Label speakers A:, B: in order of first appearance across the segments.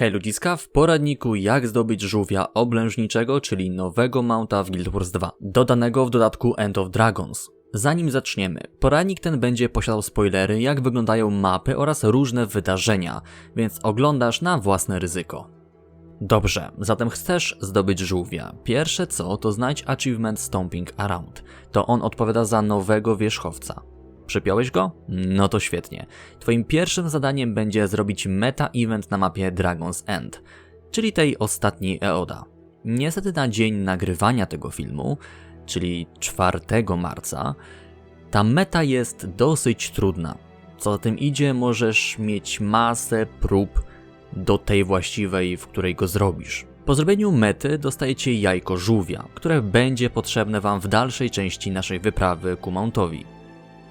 A: Hej ludziska, w poradniku jak zdobyć żółwia oblężniczego, czyli nowego mounta w Guild Wars 2, dodanego w dodatku End of Dragons. Zanim zaczniemy, poradnik ten będzie posiadał spoilery, jak wyglądają mapy oraz różne wydarzenia, więc oglądasz na własne ryzyko. Dobrze, zatem chcesz zdobyć żółwia. Pierwsze co, to znajdź achievement Stomping Around. To on odpowiada za nowego wierzchowca. Przepiąłeś go? No to świetnie. Twoim pierwszym zadaniem będzie zrobić meta-event na mapie Dragon's End, czyli tej ostatniej Eoda. Niestety na dzień nagrywania tego filmu, czyli 4 marca, ta meta jest dosyć trudna. Co za tym idzie, możesz mieć masę prób do tej właściwej, w której go zrobisz. Po zrobieniu mety dostajecie jajko żółwia, które będzie potrzebne Wam w dalszej części naszej wyprawy ku Mountowi.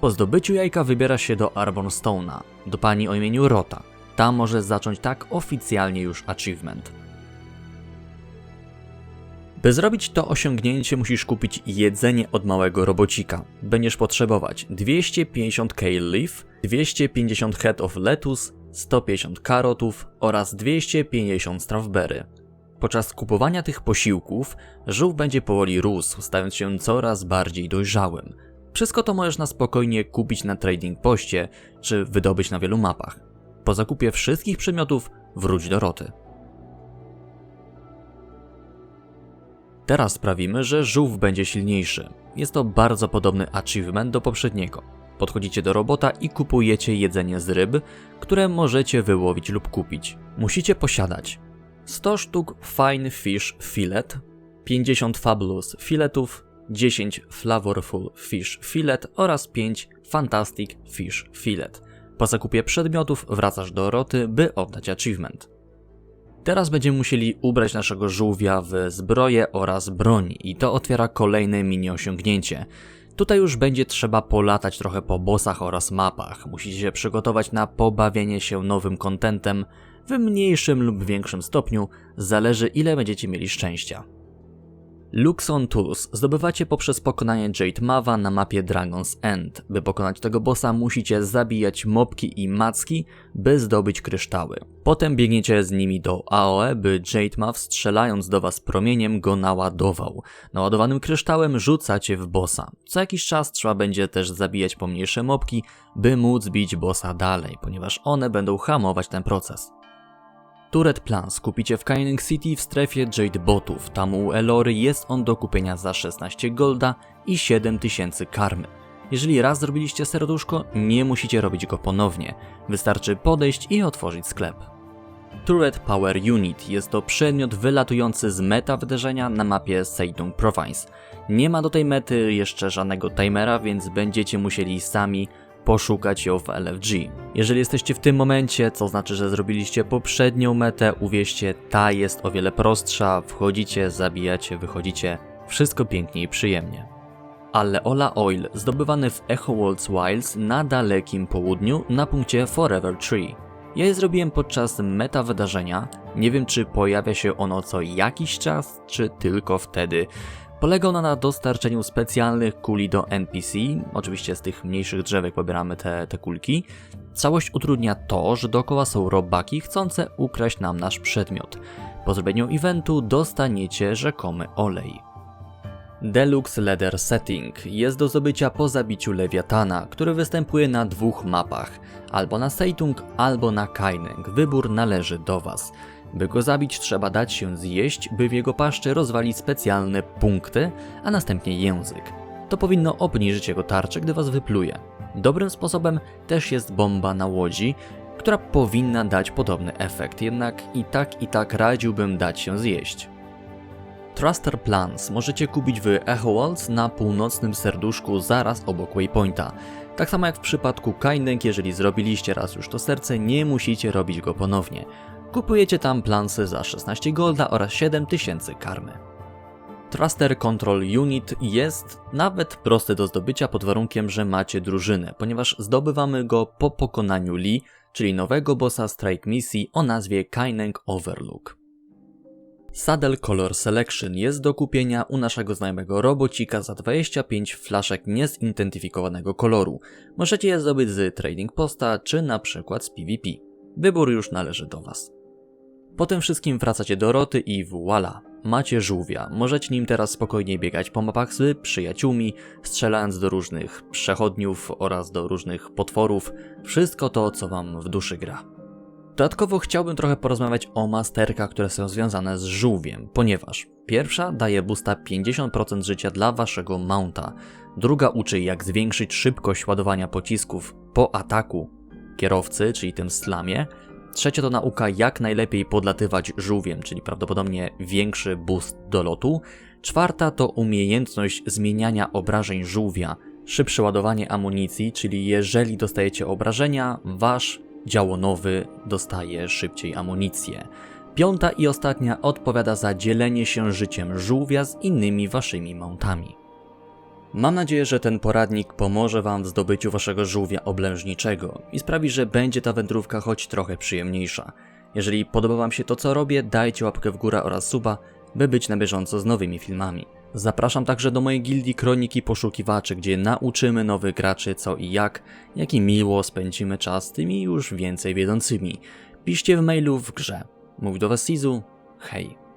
A: Po zdobyciu jajka wybiera się do Arborstone'a, do pani o imieniu Rota. Tam może zacząć tak oficjalnie już achievement. By zrobić to osiągnięcie musisz kupić jedzenie od małego robocika. Będziesz potrzebować 250 kale leaf, 250 head of lettuce, 150 karotów oraz 250 strawberry. Podczas kupowania tych posiłków żółw będzie powoli rósł, stając się coraz bardziej dojrzałym. Wszystko to możesz na spokojnie kupić na trading poście, czy wydobyć na wielu mapach. Po zakupie wszystkich przedmiotów wróć do roty. Teraz sprawimy, że żółw będzie silniejszy. Jest to bardzo podobny achievement do poprzedniego. Podchodzicie do robota i kupujecie jedzenie z ryb, które możecie wyłowić lub kupić. Musicie posiadać 100 sztuk Fine Fish Fillet, 50 Fabulous Filetów, 10 Flavorful Fish Fillet oraz 5 Fantastic Fish Fillet. Po zakupie przedmiotów wracasz do roty, by oddać achievement. Teraz będziemy musieli ubrać naszego żółwia w zbroję oraz broń i to otwiera kolejne mini osiągnięcie. Tutaj już będzie trzeba polatać trochę po bossach oraz mapach. Musicie się przygotować na pobawienie się nowym kontentem w mniejszym lub większym stopniu, zależy ile będziecie mieli szczęścia. Luxon Tools zdobywacie poprzez pokonanie Jade Mava na mapie Dragon's End. By pokonać tego bossa musicie zabijać mopki i macki, by zdobyć kryształy. Potem biegniecie z nimi do AOE, by Jade Mav strzelając do was promieniem go naładował. Naładowanym kryształem rzucacie w bossa. Co jakiś czas trzeba będzie też zabijać pomniejsze mopki, by móc bić bossa dalej, ponieważ one będą hamować ten proces. Turret Plans kupicie w Kaining City w strefie Jade Botów. Tam u Elory jest on do kupienia za 16 golda i 7000 karmy. Jeżeli raz zrobiliście serduszko, nie musicie robić go ponownie. Wystarczy podejść i otworzyć sklep. Turret Power Unit jest to przedmiot wylatujący z meta wydarzenia na mapie Seitung Province. Nie ma do tej mety jeszcze żadnego timera, więc będziecie musieli sami poszukać ją w LFG. Jeżeli jesteście w tym momencie, co znaczy, że zrobiliście poprzednią metę, uwierzcie, ta jest o wiele prostsza, wchodzicie, zabijacie, wychodzicie, wszystko pięknie i przyjemnie. Ale Ola Oil zdobywany w Echo Worlds Wilds na dalekim południu na punkcie Forever Tree. Ja je zrobiłem podczas meta wydarzenia, nie wiem czy pojawia się ono co jakiś czas, czy tylko wtedy, Polega ona na dostarczeniu specjalnych kuli do NPC, oczywiście z tych mniejszych drzewek pobieramy te, te kulki. Całość utrudnia to, że dookoła są robaki chcące ukraść nam nasz przedmiot. Po zrobieniu eventu dostaniecie rzekomy olej. Deluxe Leather Setting jest do zdobycia po zabiciu Lewiatana, który występuje na dwóch mapach, albo na Seitung, albo na Kaineng. Wybór należy do Was. By go zabić, trzeba dać się zjeść, by w jego paszczy rozwalić specjalne punkty, a następnie język. To powinno obniżyć jego tarczę, gdy was wypluje. Dobrym sposobem też jest bomba na łodzi, która powinna dać podobny efekt, jednak i tak i tak radziłbym dać się zjeść. Thruster Plans możecie kupić w Echo Walls na północnym serduszku zaraz obok Waypointa. Tak samo jak w przypadku Kainek, jeżeli zrobiliście raz już to serce, nie musicie robić go ponownie. Kupujecie tam plansy za 16 golda oraz 7000 karmy. Thruster Control Unit jest nawet prosty do zdobycia pod warunkiem, że macie drużynę, ponieważ zdobywamy go po pokonaniu Lee, czyli nowego bossa strike misji o nazwie Kaineng Overlook. Saddle Color Selection jest do kupienia u naszego znajomego robocika za 25 flaszek niezidentyfikowanego koloru. Możecie je zdobyć z Trading Posta czy na przykład z PvP. Wybór już należy do Was. Po tym wszystkim wracacie do roty i voila, macie żółwia. Możecie nim teraz spokojnie biegać po mapach z przyjaciółmi, strzelając do różnych przechodniów oraz do różnych potworów. Wszystko to, co wam w duszy gra. Dodatkowo chciałbym trochę porozmawiać o masterkach, które są związane z żółwiem, ponieważ pierwsza daje boosta 50% życia dla waszego mounta, druga uczy jak zwiększyć szybkość ładowania pocisków po ataku kierowcy, czyli tym slamie, trzecia to nauka jak najlepiej podlatywać żółwiem, czyli prawdopodobnie większy boost do lotu, czwarta to umiejętność zmieniania obrażeń żółwia, szybsze ładowanie amunicji, czyli jeżeli dostajecie obrażenia, wasz działonowy dostaje szybciej amunicję. Piąta i ostatnia odpowiada za dzielenie się życiem żółwia z innymi waszymi mountami. Mam nadzieję, że ten poradnik pomoże Wam w zdobyciu Waszego żółwia oblężniczego i sprawi, że będzie ta wędrówka choć trochę przyjemniejsza. Jeżeli podoba Wam się to, co robię, dajcie łapkę w górę oraz suba, by być na bieżąco z nowymi filmami. Zapraszam także do mojej gildii Kroniki Poszukiwaczy, gdzie nauczymy nowych graczy co i jak, jak i miło spędzimy czas z tymi już więcej wiedzącymi. Piszcie w mailu w grze. Mówi do Was Sizu, hej.